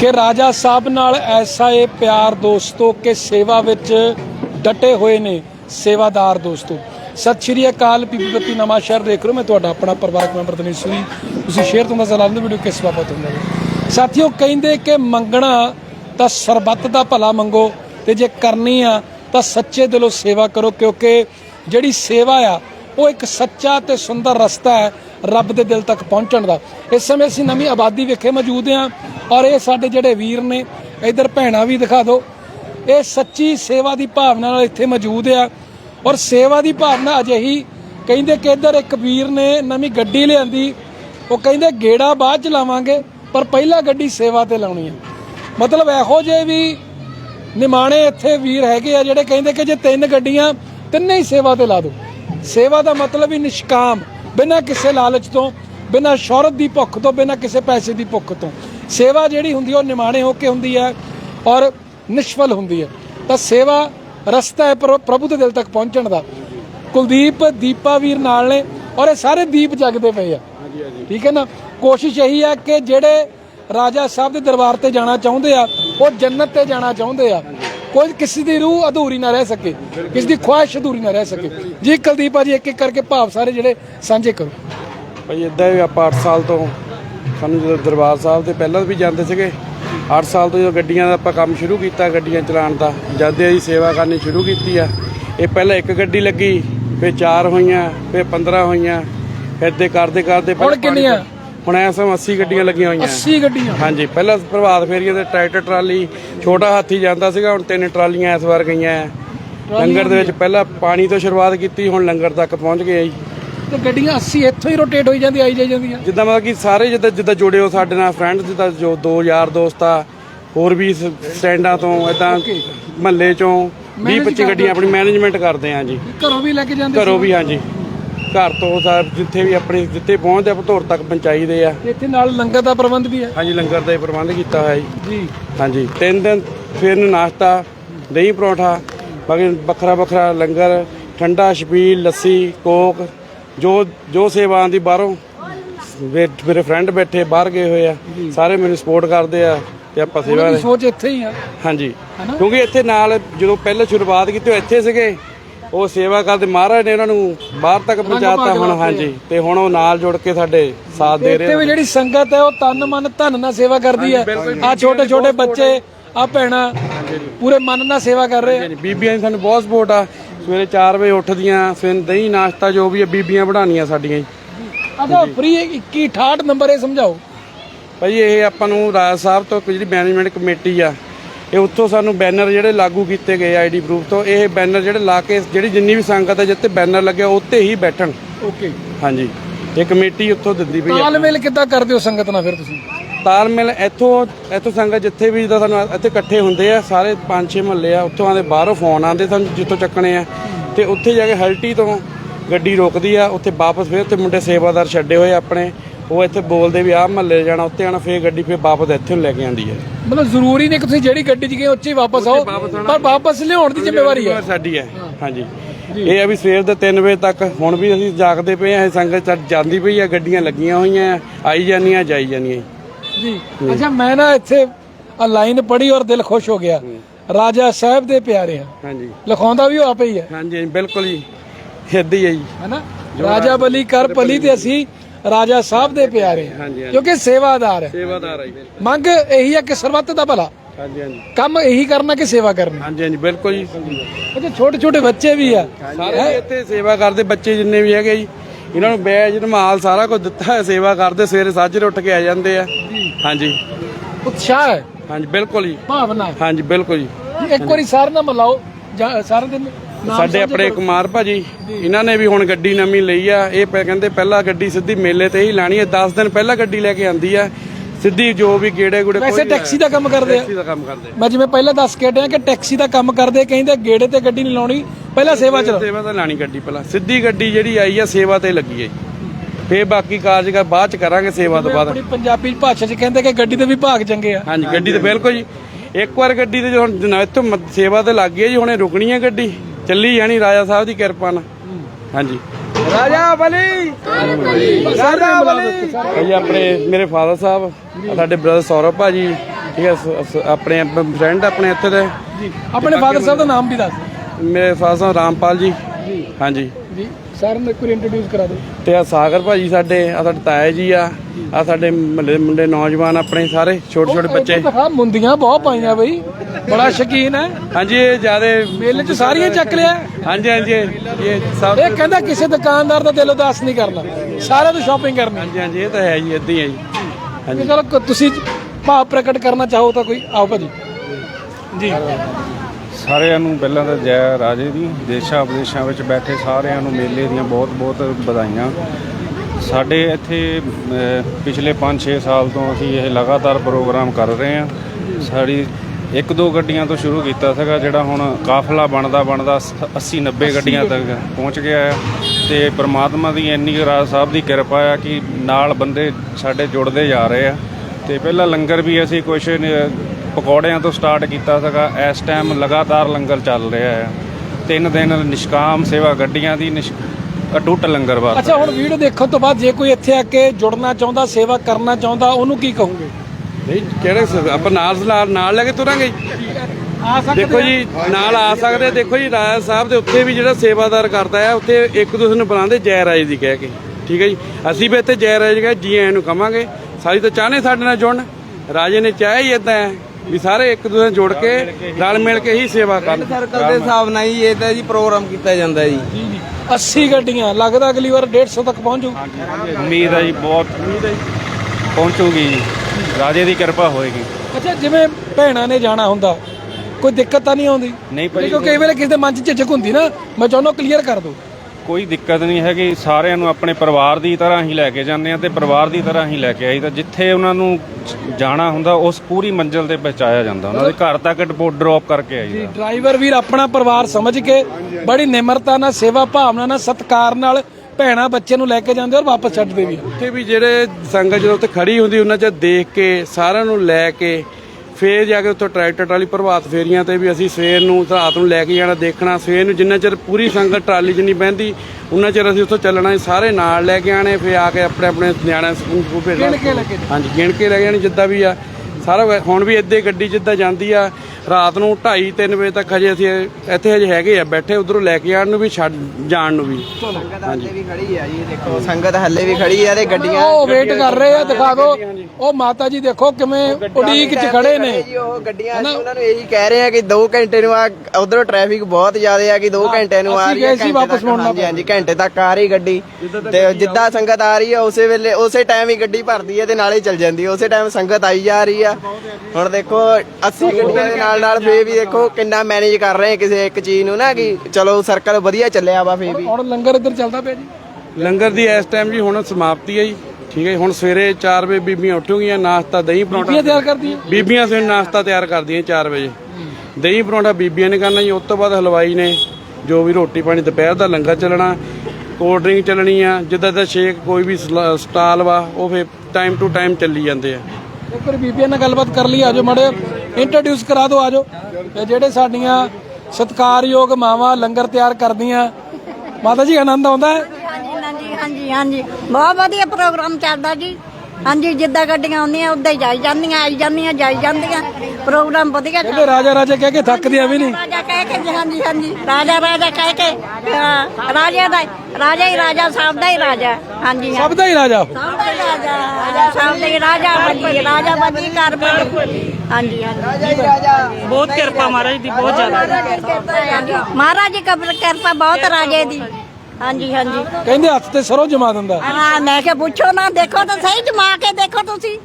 ਕਿ ਰਾਜਾ ਸਾਹਿਬ ਨਾਲ ਐਸਾ ਇਹ ਪਿਆਰ ਦੋਸਤੋ ਕਿ ਸੇਵਾ ਵਿੱਚ ਡਟੇ ਹੋਏ ਨੇ ਸੇਵਾਦਾਰ ਦੋਸਤੋ। ਸਤਿ ਸ਼੍ਰੀ ਅਕਾਲ ਪੀਪੀ ਬੱਤੀ ਨਵਾਂ ਸ਼ਹਿਰ ਦੇਖ ਰਹੇ ਮੈਂ ਤੁਹਾਡਾ ਆਪਣਾ ਪਰਿਵਾਰਕ ਮੈਂਬਰ ਦਨੀਸ਼ ਸੂਰੀ ਤੁਸੀਂ ਸ਼ੇਅਰ ਤੋਂ ਦਾ ਸਲਾਮ ਦੀ ਵੀਡੀਓ ਕਿਸ ਬਾਬਤ ਹੁੰਦਾ ਹੈ। ਸਾਥੀਓ, ਕਹਿੰਦੇ ਕਿ ਮੰਗਣਾ ਤਾਂ ਸਰਬੱਤ ਦਾ ਭਲਾ ਮੰਗੋ ਤੇ ਜੇ ਕਰਨੀ ਆ ਤਾਂ ਸੱਚੇ ਦਿਲੋਂ ਸੇਵਾ ਕਰੋ, ਕਿਉਂਕਿ ਜਿਹੜੀ ਸੇਵਾ ਆ, ਉਹ ਇੱਕ ਸੱਚਾ ਤੇ ਸੁੰਦਰ ਰਸਤਾ ਹੈ। ਰੱਬ ਦੇ ਦਿਲ ਤੱਕ ਪਹੁੰਚਣ ਦਾ। ਇਸ ਸਮੇਂ ਅਸੀਂ ਨਵੀਂ ਆਬਾਦੀ ਵਿਖੇ ਮੌਜੂਦ ਹਾਂ ਔਰ ਇਹ ਸਾਡੇ ਜਿਹੜੇ ਵੀਰ ਨੇ, ਇਧਰ ਭੈਣਾਂ ਵੀ ਦਿਖਾ ਦਿਓ। ਇਹ ਸੱਚੀ ਸੇਵਾ ਦੀ ਭਾਵਨਾ ਨਾਲ ਇੱਥੇ ਮੌਜੂਦ ਆ ਔਰ ਸੇਵਾ ਦੀ ਭਾਵਨਾ ਅਜਿਹੀ ਕਹਿੰਦੇ ਕਿ ਇਧਰ ਇੱਕ ਵੀਰ ਨੇ ਨਵੀਂ ਗੱਡੀ ਲਿਆਂਦੀ, ਉਹ ਕਹਿੰਦੇ ਗੇੜਾ ਬਾਅਦ ਚ ਲਾਵਾਂਗੇ, ਪਰ ਪਹਿਲਾਂ ਗੱਡੀ ਸੇਵਾ ਤੇ ਲਾਉਣੀ ਆ। ਮਤਲਬ ਇਹੋ ਜਿਹੇ ਵੀ ਨਿਮਾਣੇ ਇੱਥੇ ਵੀਰ ਹੈਗੇ ਆ ਜਿਹੜੇ ਕਹਿੰਦੇ ਕਿ ਜੇ ਤਿੰਨ ਗੱਡੀਆਂ ਤਿੰਨੇ ਹੀ ਸੇਵਾ ਤੇ ਲਾ ਦਿਓ। ਸੇਵਾ ਦਾ ਮਤਲਬ ਹੀ ਨਿਸ਼ਕਾਮ। ਬਿਨਾਂ ਕਿਸੇ ਲਾਲਚ ਤੋਂ, ਬਿਨਾਂ ਸ਼ੌਹਰਤ ਦੀ ਭੁੱਖ ਤੋਂ, ਬਿਨਾਂ ਕਿਸੇ ਪੈਸੇ ਦੀ ਭੁੱਖ ਤੋਂ। ਸੇਵਾ ਜਿਹੜੀ ਹੁੰਦੀ ਉਹ ਨਿਮਾਣੇ ਹੋ ਕੇ ਹੁੰਦੀ ਹੈ ਔਰ ਨਿਸ਼ਫਲ ਹੁੰਦੀ ਹੈ। ਤਾਂ ਸੇਵਾ ਰਸਤਾ ਹੈ ਪ੍ਰ- ਪ੍ਰਭੂ ਦੇ ਦਿਲ ਤੱਕ ਪਹੁੰਚਣ ਦਾ। ਕੁਲਦੀਪ, ਦੀਪਾ ਵੀਰ ਨਾਲ ਨੇ ਔਰ ਇਹ ਸਾਰੇ ਦੀਪ ਜਗਦੇ ਪਏ ਆ। ਠੀਕ ਹੈ ਨਾ? ਕੋਸ਼ਿਸ਼ ਇਹੀ ਹੈ ਕਿ ਜਿਹੜੇ ਰਾਜਾ ਸਾਹਿਬ ਦੇ ਦਰਬਾਰ ਤੇ ਜਾਣਾ ਚਾਹੁੰਦੇ ਆ, ਉਹ ਜੰਨਤ ਤੇ ਜਾਣਾ ਚਾਹੁੰਦੇ ਆ। ਕੋਈ ਕਿਸੇ ਦੀ ਰੂਹ ਅਧੂਰੀ ਨਾ ਰਹਿ ਸਕੇ ਕਿਸੇ ਦੀ ਖੁਆਇਸ਼ ਅਧੂਰੀ ਨਾ ਰਹਿ ਸਕੇ। ਜੀ ਕੁਲਦੀਪ ਆ ਜੀ ਇੱਕ ਇੱਕ ਕਰਕੇ ਭਾਵ ਸਾਰੇ ਜਿਹੜੇ ਸਾਂਝੇ ਕਰੋ। ਭਾਈ ਇਦਾਂ ਹੀ ਆਪਾਂ 8 ਸਾਲ ਤੋਂ ਸਾਨੂੰ ਜਦੋਂ ਦਰਬਾਰ ਸਾਹਿਬ ਤੇ ਪਹਿਲਾਂ ਵੀ ਜਾਂਦੇ ਸੀਗੇ 8 ਸਾਲ ਤੋਂ ਜਦੋਂ ਗੱਡੀਆਂ ਦਾ ਆਪਾਂ ਕੰਮ ਸ਼ੁਰੂ ਕੀਤਾ ਗੱਡੀਆਂ ਚਲਾਉਣ ਦਾ ਜਦ ਦੇ ਅਸੀਂ ਸੇਵਾ ਕਰਨੀ ਸ਼ੁਰੂ ਕੀਤੀ ਆ। ਇਹ ਪਹਿਲਾਂ ਇੱਕ ਗੱਡੀ ਲੱਗੀ ਫਿਰ 4 ਹੋਈਆਂ ਫਿਰ 15 ਹੋਈਆਂ ਫਿਰ ਦੇ ਕਰਦੇ ਕਰਦੇ ਹੁਣ ਕਿੰਨੀਆਂ? ਹੁਣ ਐਸ 80 ਗੱਡੀਆਂ ਲੱਗੀਆਂ ਹੋਈਆਂ। 80 ਗੱਡੀਆਂ। ਹਾਂਜੀ ਪਹਿਲਾਂ ਪ੍ਰਭਾਤ ਫੇਰੀਆਂ ਤੇ ਟਰੈਕਟਰ ਟਰਾਲੀ ਛੋਟਾ ਹਾਥੀ ਜਾਂਦਾ ਸੀਗਾ ਹੁਣ ਤਿੰਨ ਟਰਾਲੀਆਂ ਇਸ ਵਾਰ ਗਈਆਂ। ਲੰਗਰ ਦੇ ਵਿੱਚ ਪਹਿਲਾਂ ਪਾਣੀ ਤੋਂ ਸ਼ੁਰੂਆਤ ਕੀਤੀ ਹੁਣ ਲੰਗਰ ਤੱਕ ਪਹੁੰਚ ਗਏ ਜੀ। ਤੇ ਗੱਡੀਆਂ 80 ਇੱਥੋਂ ਹੀ ਰੋਟੇਟ ਹੋਈ ਜਾਂਦੀ ਆਈ ਜਾਈ ਜਾਂਦੀਆਂ। ਜਿੱਦਾਂ ਮਤਲਬ ਕਿ ਸਾਰੇ ਜਿੱਦਾਂ ਜਿੱਦਾਂ ਜੁੜੇ ਹੋ ਸਾਡੇ ਨਾਲ ਫਰੈਂਡ ਜਿੱਦਾਂ ਜੋ ਦੋ ਯਾਰ ਦੋਸਤ ਆ ਹੋਰ ਵੀ ਸਟੈਂਡਾਂ ਤੋਂ ਇਦਾਂ ਮਹੱਲੇ ਚੋਂ 20 25 ਗੱਡੀਆਂ ਆਪਣੀ ਮੈਨੇਜਮੈਂਟ ਕਰਦੇ ਆ ਜੀ। ਘਰੋਂ ਵੀ ਲੈ ਕੇ ਜਾਂਦੇ ਘਰੋਂ ਵੀ ਹਾਂਜੀ। ਘਰ ਤੋਂ ਸਾ ਜਿੱਥੇ ਵੀ ਆਪਣੀ ਜਿੱਥੇ ਪਹੁੰਚਦੇ ਆ ਧੁਰ ਤੱਕ ਪਹੁੰਚਾਈਦੇ ਆ। ਇੱਥੇ ਨਾਲ ਲੰਗਰ ਦਾ ਪ੍ਰਬੰਧ ਵੀ ਹੈ? ਹਾਂਜੀ ਲੰਗਰ ਦਾ ਹੀ ਪ੍ਰਬੰਧ ਕੀਤਾ ਹੋਇਆ ਜੀ। ਜੀ। ਹਾਂਜੀ ਤਿੰਨ ਦਿਨ ਫਿਰ ਨਾਸ਼ਤਾ ਦਹੀਂ ਪਰੌਂਠਾ ਬਾਕੀ ਵੱਖਰਾ ਵੱਖਰਾ ਲੰਗਰ ਠੰਡਾ ਛਬੀਲ ਲੱਸੀ ਕੋਕ ਜੋ ਜੋ ਸੇਵਾ ਆਉਂਦੀ ਬਾਹਰੋਂ ਵੇ- ਮੇਰੇ ਫਰੈਂਡ ਬੈਠੇ ਬਾਹਰ ਗਏ ਹੋਏ ਆ ਸਾਰੇ ਮੈਨੂੰ ਸਪੋਰਟ ਕਰਦੇ ਆ ਤੇ ਆਪਾਂ ਸੇਵਾ ਉਹਨਾਂ ਦੀ ਸੋਚ ਇੱਥੇ ਹੀ ਆ। ਹਾਂਜੀ ਹਨਾ? ਕਿਉਂਕਿ ਇੱਥੇ ਨਾਲ ਜਦੋਂ ਪਹਿਲੇ ਸ਼ੁਰੂਆਤ ਕੀਤੀ ਉਹ ਇੱਥੇ ਸੀਗੇ। ਉਹ ਸੇਵਾ ਕਰਦੇ ਮਹਾਰਾਜ ਨੇ ਉਹਨਾਂ ਨੂੰ ਬਾਹਰ ਤੱਕ ਪਹੁੰਚਾਤਾ ਹੁਣ ਹਾਂਜੀ। ਤੇ ਹੁਣ ਉਹ ਨਾਲ ਜੁੜ ਕੇ ਸਾਡੇ ਸਾਥ ਦੇ ਰਹੇ ਇੱਥੇ ਵੀ ਜਿਹੜੀ ਸੰਗਤ ਹੈ ਉਹ ਤਨ ਮਨ ਧਨ ਨਾਲ ਸੇਵਾ ਕਰਦੀ ਹੈ। ਆ ਛੋਟੇ ਛੋਟੇ ਬੱਚੇ ਆ ਭੈਣਾਂ ਪੂਰੇ ਮਨ ਨਾਲ ਸੇਵਾ ਕਰ ਰਹੇ ਆ। ਹਾਂਜੀ, ਬੀਬੀਆਂ ਦੀ ਸਾਨੂੰ ਬਹੁਤ ਸਪੋਰਟ ਆ। ਸਵੇਰੇ 4 ਵਜੇ ਉੱਠਦੀਆਂ ਸਵੇਰ ਦਹੀਂ ਨਾਸ਼ਤਾ ਜੋ ਵੀ ਆ ਬੀਬੀਆਂ ਬਣਾਉਣੀਆਂ ਸਾਡੀਆਂ ਜੀ ਅੱਛਾ ਫ੍ਰੀ 21 68 ਨੰਬਰ ਇਹ ਸਮਝਾਓ? ਭਾਈ ਇਹ ਆਪਾਂ ਨੂੰ ਰਾਜ ਸਾਹਿਬ ਤੋਂ ਜਿਹੜੀ ਮੈਨੇਜਮੈਂਟ ਕਮੇਟੀ ਆ ਇਹ ਉੱਥੋਂ ਸਾਨੂੰ ਬੈਨਰ ਜਿਹੜੇ ਲਾਗੂ ਕੀਤੇ ਗਏ ਆਈਡੀ ਪ੍ਰੂਫ ਤੋਂ ਇਹ ਬੈਨਰ ਜਿਹੜੇ ਲਾ ਕੇ ਜਿਹੜੀ ਜਿੰਨੀ ਵੀ ਸੰਗਤ ਹੈ ਜਿੱਥੇ ਬੈਨਰ ਲੱਗਿਆ ਉੱਤੇ ਹੀ ਬੈਠਣ। ਓਕੇ। ਹਾਂਜੀ। ਇਹ ਕਮੇਟੀ ਉੱਥੋਂ ਦਿੰਦੀ ਪਈ ਤਾਲਮੇਲ ਕਿੱਦਾਂ ਕਰਦੇ ਹੋ ਸੰਗਤ ਨਾਲ ਫਿਰ ਤੁਸੀਂ? ਤਾਲਮੇਲ ਇੱਥੋਂ ਇੱਥੋਂ ਸੰਗਤ ਜਿੱਥੇ ਵੀ ਜਿੱਦਾਂ ਸਾਨੂੰ ਇੱਥੇ ਇਕੱਠੇ ਹੁੰਦੇ ਆ ਸਾਰੇ ਪੰਜ ਛੇ ਮਹੱਲੇ ਆ ਉੱਥੋਂ ਆਦੇ ਬਾਹਰੋਂ ਫੋਨ ਆਉਂਦੇ ਸਾਨੂੰ ਜਿੱਥੋਂ ਚੱਕਣੇ ਆ। ਤੇ ਉੱਥੇ ਜਾ ਕੇ ਹਲਟੀ ਤੋਂ ਗੱਡੀ ਰੁਕਦੀ ਆ ਉੱਥੇ ਵਾਪਸ ਫਿਰ ਉੱਥੇ ਮੁੰਡੇ ਸੇਵਾਦਾਰ ਛੱਡੇ ਹੋਏ ਆ ਆਪਣੇ। ਉਹ ਇੱਥੇ ਬੋਲਦੇ ਵੀ ਆਹ ਮਹੱਲੇ ਜਾਣਾ ਉੱਥੇ ਆਣਾ ਫਿਰ ਗੱਡੀ ਫਿਰ ਵਾਪਸ ਇੱਥੇ ਨੂੰ ਲੈ ਕੇ ਆਉਂਦੀ ਹੈ। ਮਤਲਬ ਜ਼ਰੂਰੀ ਨਹੀਂ ਕਿ ਤੁਸੀਂ ਜਿਹੜੀ ਗੱਡੀ 'ਚ ਗਏ ਉੱਚੇ ਵਾਪਸ ਆਓ ਪਰ ਵਾਪਸ ਲਿਆਉਣ ਦੀ ਜ਼ਿੰਮੇਵਾਰੀ ਹੈ। ਸਾਡੀ ਹੈ। ਹਾਂਜੀ। ਇਹ ਆ ਵੀ ਸਵੇਰ ਦੇ 3 ਵਜੇ ਤੱਕ ਹੁਣ ਵੀ ਅਸੀਂ ਜਾਗਦੇ ਪਏ ਆ ਇਹ ਸੰਗਤ ਜਾਂਦੀ ਪਈ ਆ ਗੱਡੀਆਂ ਲੱਗੀਆਂ ਹੋਈਆਂ ਆ, ਆਈ ਜਾਂਦੀਆਂ ਜਾਈ ਜਾਂਦੀਆਂ ਜੀ। ਅੱਛਾ ਮੈਂ ਨਾ ਇੱਥੇ ਆ ਲਾਈਨ ਪੜ੍ਹੀ ਔਰ ਦਿਲ ਖੁਸ਼ ਹੋ ਗਿਆ। ਰਾਜਾ ਸਾਹਿਬ ਦੇ ਪਿਆਰੇ ਆ। ਹਾਂਜੀ। ਲਿਖਾਉਂਦਾ ਵੀ ਉਹ ਆਪੇ ਹੀ ਹੈ। ਹਾਂਜੀ ਬਿਲਕੁਲ ਜੀ। ਏਦਾਂ ਹੀ ਹੈ ਜੀ। ਹੈਨਾ? ਰਾਜਾ ਬਲੀ ਕਰ ਭਲੀ ਤੇ ਅਸੀਂ ਰਾਜਾ ਸਾਹਿਬ ਦੇ ਪਿਆਰੇ ਹਾਂ ਹਾਂਜੀ ਹਾਂਜੀ। ਕਿਉਂਕਿ ਸੇਵਾਦਾਰ ਹੈ ਸੇਵਾਦਾਰ ਆ ਜੀ ਮੰਗ ਇਹੀ ਹੈ ਕਿ ਸਰਬੱਤ ਦਾ ਭਲਾ। ਹਾਂਜੀ ਹਾਂਜੀ। ਕੰਮ ਇਹੀ ਕਰਨਾ ਕਿ ਸੇਵਾ ਕਰਨੀ। ਹਾਂਜੀ ਹਾਂਜੀ ਬਿਲਕੁਲ ਜੀ। ਅੱਛਾ ਛੋਟੇ ਛੋਟੇ ਬੱਚੇ ਵੀ ਆ। ਸਾਰੇ ਇੱਥੇ ਸੇਵਾ ਕਰਦੇ ਬੱਚੇ ਜਿੰਨੇ ਵੀ ਹੈਗੇ ਜੀ। ਇਹਨਾਂ ਨੂੰ ਬੈਜ ਮਾਲ ਸਾਰਾ ਕੁਝ ਦਿੱਤਾ ਹੈ ਸੇਵਾ ਕਰਦੇ ਸਵੇਰੇ ਸਾਜਰੇ ਉੱਠ ਕੇ ਆ ਜਾਂਦੇ ਆ। ਹਾਂਜੀ। ਉਤਸ਼ਾਹ ਹੈ। ਹਾਂਜੀ ਬਿਲਕੁਲ ਜੀ। ਭਾਵਨਾ ਹੈ। ਹਾਂਜੀ ਬਿਲਕੁਲ ਜੀ। ਇੱਕ ਵਾਰੀ ਸਾਰਿਆਂ ਨਾਲ ਮਿਲਾਓ। ਜਾਂ ਨਾਮ ਸਾਡੇ ਆਪਣੇ। ਕੁਮਾਰ ਭਾਜੀ ਇਹਨਾਂ ਨੇ ਵੀ ਹੁਣ ਗੱਡੀ ਨਵੀਂ ਲਈ ਆ। ਇਹ ਪੈ- ਕਹਿੰਦੇ ਪਹਿਲਾਂ ਗੱਡੀ ਸਿੱਧੀ ਮੇਲੇ ਤੇ ਹੀ ਲਾਣੀ ਹੈ 10 ਦਿਨ ਪਹਿਲਾਂ ਗੱਡੀ ਲੈ ਕੇ ਆਂਦੀ ਆ। ਸਿੱਧੀ ਜੋ ਵੀ ਗੇੜੇ ਗੁੜੇ ਵੈਸੇ ਟੈਕਸੀ ਦਾ ਕੰਮ ਕਰਦੇ ਆ। ਟੈਕਸੀ ਦਾ ਕੰਮ ਕਰਦੇ ਮੈਂ ਜਿਵੇਂ ਪਹਿਲਾਂ ਦੱਸ ਕੇ ਹਟਿਆ ਕਿ ਟੈਕਸੀ ਦਾ ਕੰਮ ਕਰਦੇ ਕਹਿੰਦੇ ਗੇੜੇ ਤੇ ਗੱਡੀ ਨਹੀਂ ਲਾਉਣੀ ਪਹਿਲਾਂ ਸੇਵਾ ਚ ਸੇਵਾ ਤਾਂ ਲਾਣੀ ਗੱਡੀ ਪਹਿਲਾਂ। ਸਿੱਧੀ ਗੱਡੀ ਜਿਹੜੀ ਆਈ ਆ ਸੇਵਾ ਤੇ ਲੱਗੀ ਹੈ ਜੀ। ਫੇਰ ਬਾਕੀ ਕਾਰਜਕਾਰ ਬਾਅਦ ਚ ਕਰਾਂਗੇ ਸੇਵਾ ਤੋਂ ਬਾਅਦ। ਆਪਣੀ ਪੰਜਾਬੀ ਭਾਸ਼ਾ ਚ ਕਹਿੰਦੇ ਕਿ ਗੱਡੀ ਦੇ ਵਿਭਾਗ ਚੰਗੇ ਆ। ਹਾਂਜੀ ਗੱਡੀ ਤੇ ਬਿਲਕੁਲ ਜੀ। ਇੱਕ ਵਾਰ ਗੱਡੀ ਤੇ ਇੱਥੋਂ ਮ- ਸੇਵਾ ਤੇ ਲੱਗ ਗਈ ਹੈ ਜੀ ਹੁਣੇ ਰੁਕਣੀ ਹੈ ਗੱਡੀ। ਚੱਲੀ ਜਾਣੀ ਰਾਜਾ ਸਾਹਿਬ ਦੀ ਕਿਰਪਾ ਨਾਲ। ਹਾਂਜੀ। ਰਾਜਾ ਬਲੀ। ਰਾਜਾ ਬਲੀ। ਭਾਈ ਆਪਣੇ ਮੇਰੇ ਫਾਦਰ ਸਾਹਿਬ ਸਾਡੇ ਬ੍ਰਦਰ ਸੌਰਵ ਭਾਜੀ ਠੀਕ ਹੈ ਆਪਣੇ ਫਰੈਂਡ ਆਪਣੇ ਇੱਥੇ ਦੇ। ਜੀ ਆਪਣੇ ਫਾਦਰ ਸਾਹਿਬ ਦਾ ਨਾਮ ਵੀ ਦੱਸ ਮੇਰੇ ਫਾਦਰ ਸਾਹਿਬ ਰਾਮਪਾਲ ਜੀ। ਹਾਂਜੀ। ਜੀ। ਸਰ ਨੂੰ ਇੱਕ ਵਾਰ ਇੰਟਰੋਡਿਊਸ ਕਰਾ ਦਿਓ। ਤੇ ਆ ਸਾਗਰ ਭਾਜੀ ਸਾਡੇ ਆ ਸਾਡੇ ਤਾਇਆ ਜੀ ਆ ਆ ਸਾਡੇ ਮਹੱਲੇ ਦੇ ਮੁੰਡੇ ਨੌਜਵਾਨ ਆਪਣੇ ਸਾਰੇ ਛੋਟੇ ਛੋਟੇ ਬੱਚੇ। ਹਾਂ ਮੁੰਦੀਆਂ ਬਹੁਤ ਪਾਈਆਂ ਬਈ। ਬੜਾ ਸ਼ਕੀਨ ਹੈ। ਹਾਂਜੀ ਇਹ ਜਿਆਦੇ ਮੇਲੇ 'ਚ ਸਾਰੀਆਂ ਚੱਕ ਲਿਆ। ਹਾਂਜੀ ਹਾਂਜੀ ਇਹ ਸਭ ਇਹ ਕਹਿੰਦਾ ਕਿਸੇ ਦੁਕਾਨਦਾਰ ਦਾ ਦਿਲ ਉਦਾਸ ਨਹੀਂ ਕਰਨਾ। ਸਾਰਿਆਂ ਤੋਂ ਸ਼ਾਪਿੰਗ ਕਰਨੀ। ਹਾਂਜੀ ਹਾਂਜੀ ਇਹ ਤਾਂ ਹੈ ਜੀ ਇਦਾਂ ਹੀ ਹੈ ਜੀ। ਹਾਂਜੀ ਚਲੋ ਤੁਸੀਂ ਭਾਵ ਪ੍ਰਗਟ ਕਰਨਾ ਚਾਹੋ ਤਾਂ ਕੋਈ ਆਓ ਭਾਜੀ। ਜੀ। ਸਾਰਿਆਂ ਨੂੰ ਪਹਿਲਾਂ ਤਾਂ ਜੈ ਰਾਜੇ ਦੀ ਦੇਸ਼ਾਂ ਵਿਦੇਸ਼ਾਂ ਵਿੱਚ ਬੈਠੇ ਸਾਰਿਆਂ ਨੂੰ ਮੇਲੇ ਦੀਆਂ ਬਹੁਤ-ਬਹੁਤ ਵਧਾਈਆਂ। ਸਾਡੇ ਇੱਥੇ ਪਿਛਲੇ 5-6 ਸਾਲ ਤੋਂ ਅਸੀਂ ਇਹ ਲਗਾਤਾਰ ਪ੍ਰੋਗਰਾਮ ਕਰ ਰਹੇ ਹਾਂ। ਸਾਡੀ ਇੱਕ ਦੋ ਗੱਡੀਆਂ ਤੋਂ ਸ਼ੁਰੂ ਕੀਤਾ ਸੀਗਾ ਜਿਹੜਾ ਹੁਣ ਕਾਫਲਾ ਬਣਦਾ ਬਣਦਾ 80 90 ਗੱਡੀਆਂ ਤੱਕ ਪਹੁੰਚ ਗਿਆ ਹੈ। ਤੇ ਪ੍ਰਮਾਤਮਾ ਦੀ ਇੰਨੀ ਰਾਜ ਸਾਹਿਬ ਦੀ ਕਿਰਪਾ ਆ ਕਿ ਨਾਲ ਬੰਦੇ ਸਾਡੇ ਜੁੜਦੇ ਜਾ ਰਹੇ ਆ। ਤੇ ਪਹਿਲਾਂ ਲੰਗਰ ਵੀ ਅਸੀਂ ਕੁਝ ਪਕੌੜਿਆਂ ਤੋਂ ਸਟਾਰਟ ਕੀਤਾ ਸੀਗਾ ਇਸ ਟਾਈਮ ਲਗਾਤਾਰ ਲੰਗਰ ਚੱਲ ਰਿਹਾ ਹੈ। ਤਿੰਨ ਦਿਨ ਨਿਸ਼ਕਾਮ ਸੇਵਾ ਗੱਡੀਆਂ ਦੀ ਅਟੁੱਟ ਲੰਗਰ ਬਾਤ ਅੱਛਾ ਹੁਣ ਵੀਡੀਓ ਦੇਖਣ ਤੋਂ ਬਾਅਦ ਜੇ ਕੋਈ ਇੱਥੇ ਆ ਕੇ ਜੁੜਨਾ ਚਾਹੁੰਦਾ ਸੇਵਾ ਕਰਨਾ ਚਾਹੁੰਦਾ ਉਹਨੂੰ ਕੀ ਕਹੋਗੇ? ਨਹੀਂ ਕਿਹੜੇ ਆਪਾਂ ਨਾਲ ਨਾਲ ਨਾਲ ਲੈ ਕੇ ਤੁਰਾਂਗੇ। ਆ ਸਕਦੇ ਦੇਖੋ ਜੀ ਨਾਲ ਆ ਸਕਦੇ। ਦੇਖੋ ਜੀ ਰਾਜਾ ਸਾਹਿਬ ਦੇ ਉੱਥੇ ਵੀ ਜਿਹੜਾ ਸੇਵਾਦਾਰ ਕਰਦਾ ਆ ਉੱਥੇ ਇੱਕ ਦੂਸਰੇ ਨੂੰ ਬੁਲਾਉਂਦੇ ਜੈ ਰਾਜ ਦੀ ਕਹਿ ਕੇ। ਠੀਕ ਹੈ ਜੀ? ਅਸੀਂ ਵੀ ਇੱਥੇ ਜੈ ਰਾਜ ਕਹਿ ਜੀ ਆਇਆਂ ਨੂੰ ਕਵਾਂਗੇ। ਸਾਰੀ ਤਾਂ ਚਾਹਨੇ ਸਾਡੇ ਨਾਲ ਜੁੜਨ। ਰਾਜੇ ਨੇ ਚਾਹਿਆ ਹੀ ਇਦਾਂ ਹੈ। ਵੀ ਸਾਰੇ ਇੱਕ ਦੂਸਰੇ ਨਾਲ ਜੁੜ ਕੇ ਰਲ ਮਿਲ ਕੇ ਹੀ ਸੇਵਾ ਕਰਨ ਸਰਕਲ ਦੇ ਹਿਸਾਬ ਨਾਲ ਹੀ ਇਹ ਤਾਂ ਜੀ ਪ੍ਰੋਗਰਾਮ ਕੀਤਾ ਜਾਂਦਾ ਜੀ। ਜੀ ਜੀ। 80 ਗੱਡੀਆਂ ਲੱਗਦਾ ਅਗਲੀ ਵਾਰ 150 ਤੱਕ ਪਹੁੰਚੂ। ਉਮੀਦ ਹੈ ਜੀ ਬਹੁਤ ਪਹੁੰਚੂਗੀ ਜੀ। ਰਾਜੇ ਦੀ ਕਿਰਪਾ ਹੋਏਗੀ। ਅੱਛਾ ਜਿਵੇਂ ਭੈਣਾਂ ਨੇ ਜਾਣਾ ਹੁੰਦਾ ਕੋਈ ਦਿੱਕਤ ਤਾਂ ਨਹੀਂ ਆਉਂਦੀ? ਨਹੀਂ ਭਾਈ ਕਿਉਂਕਿ ਕਈ ਵੇਲੇ ਕਿਸੇ ਦੇ ਮਨ 'ਚ ਝਿਜਕ ਹੁੰਦੀ ਨਾ ਮੈਂ ਚਾਹੁੰਦਾ ਕਲੀਅਰ ਕਰ ਦਿਓ ਕੋਈ ਦਿੱਕਤ ਨਹੀਂ ਹੈਗੀ। ਸਾਰਿਆਂ ਨੂੰ ਆਪਣੇ ਪਰਿਵਾਰ ਦੀ ਤਰ੍ਹਾਂ ਹੀ ਲੈ ਕੇ ਜਾਂਦੇ ਆ ਤੇ ਪਰਿਵਾਰ ਦੀ ਤਰ੍ਹਾਂ ਹੀ ਲੈ ਕੇ ਆਈ ਤਾਂ ਜਿੱਥੇ ਉਹਨਾਂ ਨੂੰ ਜਾਣਾ ਹੁੰਦਾ ਉਸ ਪੂਰੀ ਮੰਜ਼ਿਲ ਤੇ ਪਹੁੰਚਾਇਆ ਜਾਂਦਾ ਉਹਨਾਂ ਦੇ। ਘਰ ਤੱਕ ਡ੍ਰੌਪ ਕਰਕੇ ਆਈਦਾ ਡਰਾਈਵਰ ਵੀਰ ਆਪਣਾ ਪਰਿਵਾਰ ਸਮਝ ਕੇ ਬੜੀ ਨਿਮਰਤਾ ਨਾਲ ਸੇਵਾ ਭਾਵਨਾ ਨਾਲ ਸਤਿਕਾਰ ਨਾਲ ਭੈਣਾਂ ਬੱਚੇ ਨੂੰ ਲੈ ਕੇ ਜਾਂਦੇ ਔਰ ਵਾਪਸ ਛੱਡਦੇ ਵੀ। ਉੱਥੇ ਵੀ ਜਿਹੜੇ ਸੰਗਤ ਜਦੋਂ ਉੱਥੇ ਖੜੀ ਹੁੰਦੀ ਉਹਨਾਂ 'ਚ ਦੇਖ ਕੇ ਸਾਰਿਆਂ ਨੂੰ ਲੈ ਕੇ ਫੇਰ ਜਾ ਕੇ ਉੱਥੋਂ ਟਰੈਕਟਰ ਟਰਾਲੀ ਪ੍ਰਭਾਤ ਫੇਰੀਆਂ ਤੇ ਵੀ ਅਸੀਂ ਸਵੇਰ ਨੂੰ ਰਾਤ ਨੂੰ ਲੈ ਕੇ ਜਾਣਾ ਦੇਖਣਾ ਸਵੇਰ ਨੂੰ ਜਿੰਨਾ ਚਿਰ ਪੂਰੀ ਸੰਗਤ ਟਰਾਲੀ 'ਚ ਨਹੀਂ ਬਹਿੰਦੀ ਉਹਨਾਂ ਚਿਰ ਅਸੀਂ ਉੱਥੋਂ ਚੱਲਣਾ ਸਾਰੇ ਨਾਲ ਲੈ ਕੇ ਆਣੇ ਫੇਰ ਆ ਕੇ ਆਪਣੇ ਆਪਣੇ ਨਿਆਣਿਆਂ ਸਕੂਲ ਸਕੂਲ ਭੇਜਣਾ। ਹਾਂਜੀ ਗਿਣ ਕੇ ਲੈ ਜਾਣੀ ਜਿੱਦਾਂ ਵੀ ਆ। ਸਾਰਾ ਹੁਣ ਵੀ ਇੱਦੇ ਗੱਡੀ ਜਿੱਦਾਂ ਜਾਂਦੀ ਆ ਰਾਤ ਨੂੰ 2:30 3 ਵਜੇ ਤੱਕ ਹਜੇ ਅਸੀਂ ਇੱਥੇ ਹਜੇ ਹੈਗੇ ਆ ਬੈਠੇ ਉਧਰੋਂ ਲੈ ਕੇ ਆਉਣ ਨੂੰ ਵੀ ਛੱਡ ਜਾਣ ਨੂੰ ਵੀ। ਸੰਗਤ ਹੱਲੇ ਵੀ ਖੜੀ ਆ ਜੀ ਦੇਖੋ ਸੰਗਤ ਹੱਲੇ ਵੀ ਖੜੀ ਆ ਤੇ ਗੱਡੀਆਂ ਉਹ ਵੇਟ ਕਰ ਰਹੇ ਆ ਦਿਖਾ ਦਿਓ। ਉਹ ਮਾਤਾ ਜੀ ਦੇਖੋ ਕਿਵੇਂ ਉਡੀਕ 'ਚ ਖੜੇ ਨੇ। ਜੀ ਉਹ ਗੱਡੀਆਂ ਅਸੀਂ ਉਹਨਾਂ ਨੂੰ ਇਹੀ ਕਹਿ ਰਹੇ ਆ ਕਿ 2 ਘੰਟੇ ਨੂੰ ਆ ਉਧਰੋਂ ਟ੍ਰੈਫਿਕ ਬਹੁਤ ਜ਼ਿਆਦਾ ਆ ਕਿ 2 ਘੰਟੇ ਨੂੰ ਆ ਅਸੀਂ ਰਹੀ ਹੈ ਗਏ ਸੀ ਘੰਟੇ ਵਾਪਸ ਤੱਕ, ਮੁੜਨਾ ਹਾਂਜੀ ਹਾਂਜੀ ਘੰਟੇ ਤੱਕ ਆ ਰਹੀ ਗੱਡੀ। ਤੇ ਜਿੱਦਾਂ ਸੰਗਤ ਆ ਰਹੀ ਆ ਉਸੇ ਵੇਲੇ ਉਸੇ ਟਾਈਮ ਹੀ ਗੱਡੀ ਭਰਦੀ ਹੈ ਤੇ ਨਾਲੇ ਚੱਲ ਜਾਂਦੀ ਹੈ ਉਸੇ ਟਾਈਮ ਸੰਗਤ ਆਈ ਜਾ ਰਹੀ ਆ। ਹੁਣ ਦੇਖੋ 80 ਗੱਡੀਆਂ ਦੇ ਨਾਲ ਨਾਲ ਫੇਰ ਵੀ ਦੇਖੋ ਕਿੰਨਾ ਮੈਨੇਜ ਕਰ ਰਹੇ ਕਿਸੇ ਇੱਕ ਚੀਜ਼ ਨੂੰ ਨਾ ਕਿ ਚਲੋ ਸਰਕਲ ਵਧੀਆ ਚੱਲਿਆ ਵਾ ਫੇਰ ਵੀ। ਹੁਣ ਲੰਗਰ ਇੱਧਰ ਚੱਲਦਾ ਪਿਆ ਜੀ? ਲੰਗਰ ਦੀ ਇਸ ਟਾਈਮ ਜੀ ਹੁਣ ਸਮਾਪਤੀ ਹੈ ਜੀ। ਠੀਕ ਹੈ ਹੁਣ ਸਵੇਰੇ 4 ਵਜੇ ਬੀਬੀਆਂ ਉੱਠੂਗੀਆਂ ਨਾਸ਼ਤਾ ਦਹੀਂ ਬੀਬੀਆਂ ਪਰੌਂਠਾ ਤਿਆਰ ਕਰਦੀਆਂ? ਬੀਬੀਆਂ ਸਵੇਰੇ ਨਾਸ਼ਤਾ ਤਿਆਰ ਕਰਦੀਆਂ 4 ਵਜੇ। ਦਹੀਂ ਪਰੌਂਠਾ ਬੀਬੀਆਂ ਨੇ ਕਰਨਾ ਜੀ ਉਸ ਤੋਂ ਬਾਅਦ ਹਲਵਾਈ ਨੇ ਜੋ ਵੀ ਰੋਟੀ ਪਾਣੀ ਦੁਪਹਿਰ ਦਾ ਲੰਗਰ ਚੱਲਣਾ ਕੋਲਡ ਡਰਿੰਕ ਚੱਲਣੀ ਆ ਜਿੱਦਾਂ ਦਾ ਸ਼ੇਕ ਕੋਈ ਵੀ ਸਟਾਲ ਵਾ ਉਹ ਫੇ ਟਾਈਮ ਟੂ ਟਾਈਮ ਚੱਲੀ ਜਾਂਦੇ ਆ। ਇੱਕ ਵਾਰ ਬੀਬੀਆਂ ਨਾਲ ਗੱਲਬਾਤ ਕਰ ਲਈ ਆਜੋ ਮਾੜੇ ਇੰਟਰੋਡਿਊਸ ਕਰਾ ਦਿਓ ਆਜੋ ਇਹ ਜਿਹੜੇ ਸਾਡੀਆਂ ਸਤਿਕਾਰਯੋਗ ਮਾਵਾਂ ਲੰਗਰ ਤਿਆਰ ਕਰਦੀਆਂ ਮਾਤਾ ਜੀ ਆਨੰਦ ਆਉਂਦਾ ਹੈ? ਹਾਂਜੀ ਹਾਂਜੀ ਹਾਂਜੀ ਹਾਂਜੀ। ਬਹੁਤ ਵਧੀਆ ਪ੍ਰੋਗਰਾਮ ਚੱਲਦਾ ਜੀ। ਹਾਂਜੀ ਜਿੱਦਾਂ ਗੱਡੀਆਂ ਆਉਂਦੀਆਂ ਉਦਾਂ ਹੀ ਜਾਈ ਜਾਂਦੀਆਂ ਆਈ ਜਾਂਦੀਆਂ ਜਾਈ ਜਾਂਦੀਆਂ। ਪ੍ਰੋਗਰਾਮ ਵਧੀਆ ਕਹਿੰਦੇ ਰਾਜਾ ਰਾਜਾ ਕਹਿ ਕੇ ਥੱਕਦੀਆਂ ਵੀ ਨਹੀਂ। ਰਾਜਾ ਕਹਿ ਕੇ ਜੀ, ਹਾਂਜੀ ਹਾਂਜੀ। ਰਾਜਾ ਰਾਜਾ ਕਹਿ ਕੇ ਹਾਂ, ਰਾਜਾ ਦਾ ਰਾਜਾ ਹੀ ਰਾਜਾ ਸਭ ਦਾ ਹੀ ਰਾਜਾ। ਹਾਂਜੀ ਹਾਂ। ਸਭ ਦਾ ਹੀ ਰਾਜਾ। ਉਹ ਸਭ ਦਾ ਹੀ ਰਾਜਾ ਰਾਜਾ ਸਭ ਦਾ ਹੀ ਰਾਜਾ ਬਣੀ ਰਾਜਾ ਬਣੀ ਕਰ ਬਣੀ ਹਾਂਜੀ ਹਾਂਜੀ। ਬਹੁਤ ਕਿਰਪਾ ਮਹਾਰਾਜ ਦੀ ਬਹੁਤ ਜ਼ਿਆਦਾ ਮਹਾਰਾਜ ਜੀ। ਕਬਰ ਕਿਰਪਾ ਬਹੁਤ ਰਾਜੇ ਦੀ। ਹਾਂਜੀ ਹਾਂਜੀ। ਕਹਿੰਦੇ ਹੱਥ ਤੇ ਸਰੋਂ ਜਮਾ ਦਿੰਦਾ। ਹਾਂ ਮੈਂ ਕਿਹਾ ਪੁੱਛੋ ਨਾ ਦੇਖੋ ਤਾਂ ਸਹੀ ਜਮਾ ਕੇ ਦੇਖੋ ਤੁਸੀਂ।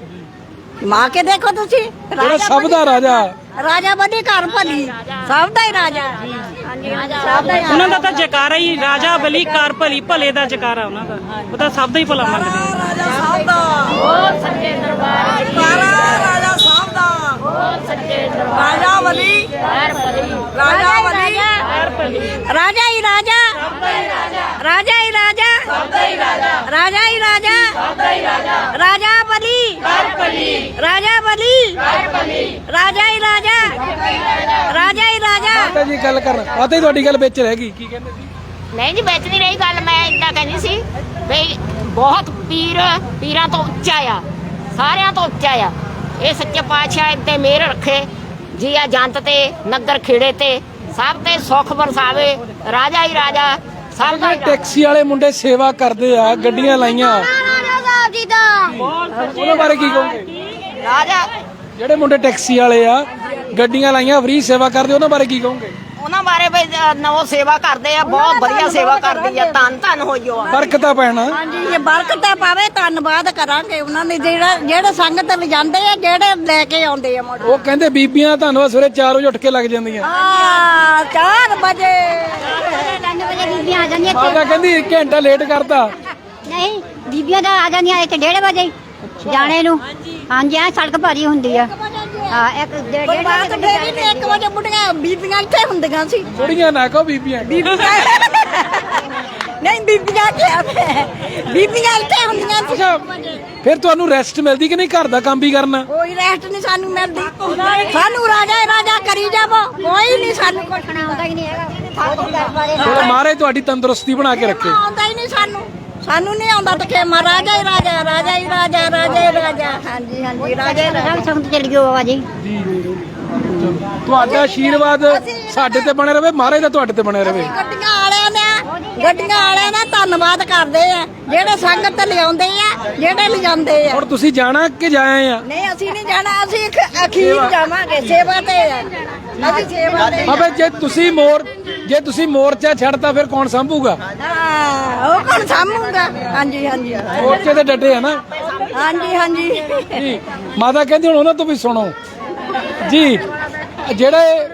ਜਮਾ ਕੇ ਦੇਖੋ ਤੁਸੀਂ। ਜਿਹੜਾ ਸਭ ਦਾ ਰਾਜਾ। ਰਾਜਾ ਬਣੀ ਘਰ ਭਲੀ। ਸਭ ਦਾ ਹੀ ਰਾਜਾ। ਸਭ ਉਹਨਾਂ ਦਾ ਤਾਂ ਜਕਾਰਾ ਹੀ ਰਾਜਾ ਬਲੀ ਕਰ ਭਲੀ ਭਲੇ ਦਾ ਜਕਾਰਾ ਉਹਨਾਂ ਦਾ। ਉਹ ਤਾਂ ਸਭ ਦਾ ਹੀ ਭਲਾ ਮੰਗਦੇ ਰਾਜਾ ਸਾਹਿਬ ਦਾ। ਬਹੁਤ ਸੱਚੇ ਦਰਬਾਰ ਰਾਜਾ ਸਾਹਿਬ ਦਾ ਬਹੁਤ ਸੱਚੇ ਦਰਬਾਰ ਰਾਜਾ ਵਲੀ ਰਾਜਾ ਵਲੀ ਰਾਜਾ ਹੀ ਰਾਜਾ ਰਾਜਾ ਹੀ ਰਾਜਾ ਰਾਜਾ ਹੀ ਰਾਜਾ ਰਾਜਾ ਬਲੀ ਰਾਜਾ ਬਲੀ ਰਾਜਾ ਹੀ ਰਾਜਾ ਰਾਜਾ ਹੀ ਰਾਜਾ ਮਾਤਾ ਜੀ ਗੱਲ ਕਰਨ ਮਾਤਾ ਜੀ ਤੁਹਾਡੀ ਗੱਲ ਵਿੱਚ ਰਹਿ ਗਈ ਕੀ ਕਹਿੰਦੇ ਸੀ ਨਹੀਂ ਜੀ ਵਿੱਚ ਨਹੀਂ ਰਹੀ ਗੱਲ ਮੈਂ ਇੰਨਾ ਕਹਿੰਦੀ ਸੀ ਵੀ ਬਹੁਤ ਪੀਰ ਪੀਰਾਂ ਤੋਂ ਉੱਚਾ ਆ ਸਾਰਿਆਂ ਤੋਂ ਉੱਚਾ ਆ ਇਹ ਸੱਚੇ ਪਾਤਸ਼ਾਹ ਇੱਥੇ ਮਿਹਰ ਰੱਖੇ ਜੀ ਆ ਜੰਤ ਤੇ ਨਗਰ ਖੇੜੇ ਤੇ ਸਭ ਤੇ ਸੁੱਖ ਵਰਸਾਵੇ ਰਾਜਾ ਹੀ ਰਾਜਾ ਸਭ ਦਾ। ਟੈਕਸੀ ਵਾਲੇ ਮੁੰਡੇ ਸੇਵਾ ਕਰਦੇ ਆ ਗੱਡੀਆਂ ਲਾਈਆਂ। ਉਹਨਾਂ ਬਾਰੇ ਕੀ ਕਹੋਗੇ? ਰਾਜਾ। ਜਿਹੜੇ ਮੁੰਡੇ ਟੈਕਸੀ ਵਾਲੇ ਆ ਗੱਡੀਆਂ ਲਾਈਆਂ ਫ੍ਰੀ ਸੇਵਾ ਕਰਦੇ ਉਹਨਾਂ ਬਾਰੇ ਕੀ ਕਹੋਗੇ? ਉਹਨਾਂ ਬਾਰੇ ਵੀ ਨਵੋ ਸੇਵਾ ਕਰਦੇ ਆ ਬਹੁਤ ਵਧੀਆ ਸੇਵਾ ਕਰਦੀ ਆ। ਧੰਨ ਧੰਨ ਹੋਈਓ ਆ। ਬਰਕਤਾਂ ਪੈਣਾ ਹਾਂਜੀ ਜੇ ਬਰਕਤਾਂ ਪਾਵੇ ਧੰਨਵਾਦ ਕਰਾਂਗੇ ਉਹਨਾਂ ਨੇ। ਜਿਹੜਾ ਜਿਹੜੇ ਸੰਗਤ ਲਿਜਾਂਦੇ ਆ ਜਿਹੜੇ ਲੈ ਕੇ ਆਉਂਦੇ ਆ ਮੁੜ ਉਹ ਕਹਿੰਦੇ ਬੀਬੀਆਂ ਧੰਨਵਾਦ ਸਵੇਰੇ 4 ਵਜੇ ਉੱਠ ਕੇ ਲੱਗ ਜਾਂਦੀਆਂ। ਆ 4 ਵਜੇ। ਬੀਬੀਆਂ ਆ ਜਾਂਦੀਆਂ ਮਾਤਾ ਕਹਿੰਦੀ ਇੱਕ ਘੰਟਾ ਲੇਟ ਕਰਤਾ। ਨਹੀਂ ਬੀਬੀਆਂ ਦਾ ਆ ਜਾਂਦੀਆਂ ਇੱਥੇ 1:30 ਵਜੇ ਜਾਣੇ ਨੂੰ। ਹਾਂਜੀ ਆ ਸੜਕ ਭਾਰੀ ਹੁੰਦੀ ਆ। ਹਾਂ ਇੱਕ ਡੇਢ ਡੇਢ ਬਾਤ ਵਜੇ ਫੇਰ ਹੀ ਨਹੀਂ ਇੱਕ ਵਜੇ ਬੁੱਢੀਆਂ ਬੀਬੀਆਂ ਇੱਥੇ ਹੁੰਦੀਆਂ ਸੀ। ਥੋੜੀਆਂ ਨਾ ਕਹੋ ਬੀਬੀਆਂ ਨਹੀਂ ਬੀਬੀਆਂ ਕਿਹਾ ਮੈਂ ਬੀਬੀਆਂ ਇੱਥੇ ਹੁੰਦੀਆਂ ਸੀ। ਅੱਛਾ ਫਿਰ ਤੁਹਾਨੂੰ ਰੈਸਟ ਮਿਲਦੀ ਕਿ ਨਹੀਂ? ਘਰ ਦਾ ਕੰਮ ਵੀ ਕਰਨਾ। ਕੋਈ ਰੈਸਟ ਨਹੀਂ ਸਾਨੂੰ ਮਿਲਦੀ। ਸਾਨੂੰ ਰਾਜਾ ਹੀ ਰਾਜਾ ਕਰੀ ਜਾਵੋ। ਕੋਈ ਨਹੀਂ ਸਾਨੂੰ ਕੁਛ ਆਉਂਦਾ ਹੀ ਨਹੀਂ ਹੈਗਾ। ਸਾਡੀ ਕਰ ਬਾਰੇ ਚਲੋ ਮਹਾਰਾਜ ਤੁਹਾਡੀ ਤੰਦਰੁਸਤੀ ਬਣਾ ਕੇ ਰੱਖੇ। ਆਉਂਦਾ ਹੀ ਨਹੀਂ ਸਾਨੂੰ। ਸਾਨੂੰ ਨਹੀਂ ਆਉਂਦਾ ਤੇ ਮਹਾਰਾਜਾ ਹੀ ਰਾਜਾ ਰਾਜਾ ਹੀ ਰਾਜਾ ਰਾਜਾ ਹੀ ਰਾਜਾ। ਹਾਂਜੀ ਹਾਂਜੀ ਰਾਜਾ ਹੀ ਰਾਜਾ। ਸੰਗਤ ਚਲ ਗਿਓ ਬਾਬਾ ਜੀ। ਤੁਹਾਡਾ ਆਸ਼ੀਰਵਾਦ ਸਾਡੇ ਤੇ ਬਣੇ ਰਵੇ ਮਹਾਰਾਜ ਦਾ ਤੁਹਾਡੇ ਤੇ ਬਣੇ ਰਵੇ। ਗੱਡੀਆਂ ਵਾਲਿਆਂ ਨੇ ਗੱਡੀਆਂ ਵਾਲਿਆਂ ਦਾ ਧੰਨਵਾਦ ਕਰਦੇ ਆ ਜਿਹੜੇ ਸੰਗਤ ਲਿਆਉਂਦੇ ਆ ਜਿਹੜੇ ਲਿਜਾਂਦੇ ਆ। ਹੁਣ ਤੁਸੀਂ ਜਾਣਾ ਕਿ ਜਾਏ ਆ? ਨਹੀਂ ਅਸੀਂ ਨਹੀਂ ਜਾਣਾ ਅਸੀਂ ਇੱਕ ਅਖੀਰ ਜਾਵਾਂਗੇ ਸੇਵਾ ਤੇ ਆ। ਅਸੀਂ ਅਬੇ ਜੇ ਤੁਸੀਂ ਮੋਰ ਜੇ ਤੁਸੀਂ ਮੋਰਚਾ ਛੱਡਤਾ ਫਿਰ ਕੌਣ ਸੰਭੂਗਾ? ਹਾਂ ਉਹ ਕੌਣ ਸਾਂਭੂਗਾ? ਹਾਂਜੀ ਹਾਂਜੀ। ਮੋਰਚੇ ਤੇ ਡਟੇ ਆ ਨਾ। ਹਾਂਜੀ ਹਾਂਜੀ। ਜੀ ਮਾਤਾ ਕਹਿੰਦੀ ਹੁਣ ਉਹਨਾਂ ਤੋਂ ਵੀ ਸੁਣੋ। ਜੀ ਜਿਹੜੇ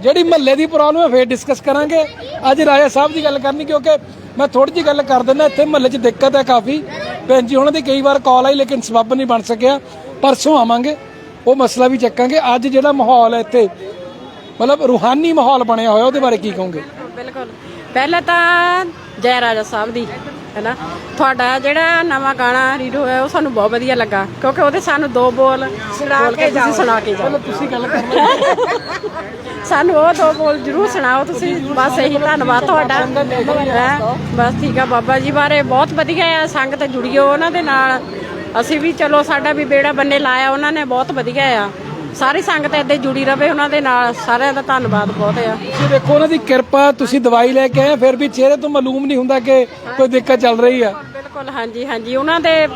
ਜਿਹੜੀ ਮਹੱਲੇ ਦੀ ਪ੍ਰੋਬਲਮ ਹੈ ਫੇਰ ਡਿਸਕਸ ਕਰਾਂਗੇ। ਅੱਜ ਰਾਜਾ ਸਾਹਿਬ ਦੀ ਗੱਲ ਕਰਨੀ ਕਿਉਂਕਿ ਮੈਂ ਥੋੜੀ ਜਿਹੀ ਗੱਲ ਕਰ ਦਿੰਦਾ ਇੱਥੇ ਮਹੱਲੇ 'ਚ ਦਿੱਕਤ ਹੈ ਕਾਫੀ। ਭੈਣ ਜੀ ਉਹਨਾਂ ਦੀ ਕਈ ਵਾਰ ਕਾਲ ਆਈ ਲੇਕਿਨ ਸਬੱਬ ਨਹੀਂ ਬਣ ਸਕਿਆ। ਪਰਸੋਂ ਆਵਾਂਗੇ। ਉਹ ਮਸਲਾ ਵੀ ਚੱਕਾਂਗੇ। ਅੱਜ ਜਿਹੜਾ ਮਾਹੌਲ ਹੈ ਇੱਥੇ ਮਤਲਬ ਰੂਹਾਨੀ ਮਾਹੌਲ ਬਣਿਆ ਹੋਇਆ ਉਹਦੇ ਬਾਰੇ ਕੀ ਕਹੋਗੇ? ਬਿਲਕੁਲ। ਪਹਿਲਾਂ ਤਾਂ ਜੈ ਰਾਜਾ ਸਾਹਿਬ ਦੀ ਹੈਨਾ? ਤੁਹਾਡਾ ਜਿਹੜਾ ਨਵਾਂ ਗਾਣਾ ਰੀਡੋ ਹੈ ਉਹ ਸਾਨੂੰ ਬਹੁਤ ਵਧੀਆ ਲੱਗਾ। ਕਿਉਂਕਿ ਉਹਦੇ ਸਾਨੂੰ ਦੋ ਬੋਲ ਸੁਣਾ ਕੇ ਤੁਸੀਂ ਸੁਣਾ ਕੇ ਜਾਓ। ਤੁਸੀਂ ਗੱਲ ਕਰਨੀ ਸਾਨੂੰ ਉਹ ਦੋ ਬੋਲ ਜਰੂਰ ਸੁਣਾਓ ਤੁਸੀਂ। ਬਸ ਇਹੀ ਧੰਨਵਾਦ ਤੁਹਾਡਾ? ਬਸ ਠੀਕ ਆ ਬਾਬਾ ਜੀ ਬਾਰੇ। ਬਹੁਤ ਵਧੀਆ ਆ ਸੰਗਤ ਜੁੜੀਓ ਉਹਨਾਂ ਦੇ ਨਾਲ। ਅਸੀਂ ਵੀ ਚਲੋ ਸਾਡਾ ਵੀ ਬੇੜਾ ਬੰਨੇ ਲਾਇਆ ਉਹਨਾਂ ਨੇ ਬਹੁਤ ਵਧੀਆ ਆ। ਸਾਰੀ ਸੰਗਤ ਹੀ ਜੁੜੀ ਰਵੇ ਉਹਨਾਂ ਦੇ ਨਾਲ ਸਾਰਿਆਂ ਦਾ ਧੰਨਵਾਦ ਬਹੁਤ ਆ। ਤੁਸੀਂ ਦੇਖੋ ਉਹਨਾਂ ਦੀ ਕਿਰਪਾ ਤੁਸੀਂ ਦਵਾਈ ਲੈ ਕੇ ਆਏ ਫਿਰ ਵੀ ਚਿਹਰੇ ਤੋਂ ਮਾਲੂਮ ਨਹੀਂ ਹੁੰਦਾ ਕਿ ਕੋਈ ਦਿੱਕਤ ਚੱਲ ਰਹੀ ਆ। ਬਿਲਕੁਲ ਹਾਂਜੀ ਹਾਂਜੀ ਉਹਨਾਂ ਦੇ